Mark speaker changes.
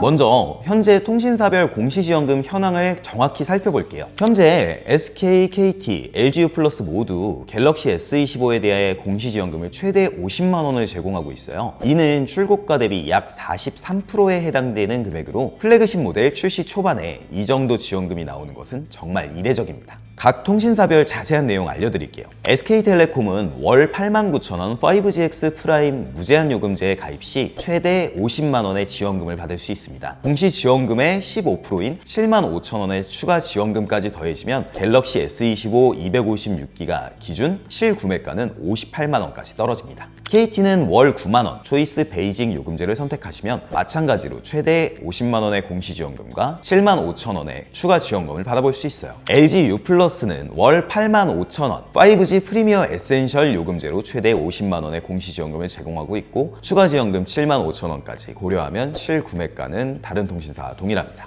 Speaker 1: 먼저 현재 통신사별 공시지원금 현황을 정확히 살펴볼게요. 현재 SK, KT, LGU 플러스 모두 갤럭시 S25에 대해 공시지원금을 최대 50만 원을 제공하고 있어요. 이는 출고가 대비 약 43%에 해당되는 금액으로 플래그십 모델 출시 초반에 이 정도 지원금이 나오는 것은 정말 이례적입니다. 각 통신사별 자세한 내용 알려드릴게요. SK텔레콤은 월 89,000원 5GX 프라임 무제한 요금제에 가입 시 최대 50만 원의 지원금을 받을 수 있습니다. 공시 지원금의 15%인 7만 5천 원의 추가 지원금까지 더해지면 갤럭시 S25 256기가 기준 실구매가는 58만 원까지 떨어집니다. KT는 월 9만 원 초이스 베이징 요금제를 선택하시면 마찬가지로 최대 50만 원의 공시 지원금과 7만 5천 원의 추가 지원금을 받아볼 수 있어요. LG U 플러스 는 월 8만 5천 원 5G 프리미어 에센셜 요금제로 최대 50만 원의 공시 지원금을 제공하고 있고 추가 지원금 7만 5천 원까지 고려하면 실 구매가는 다른 통신사와 동일합니다.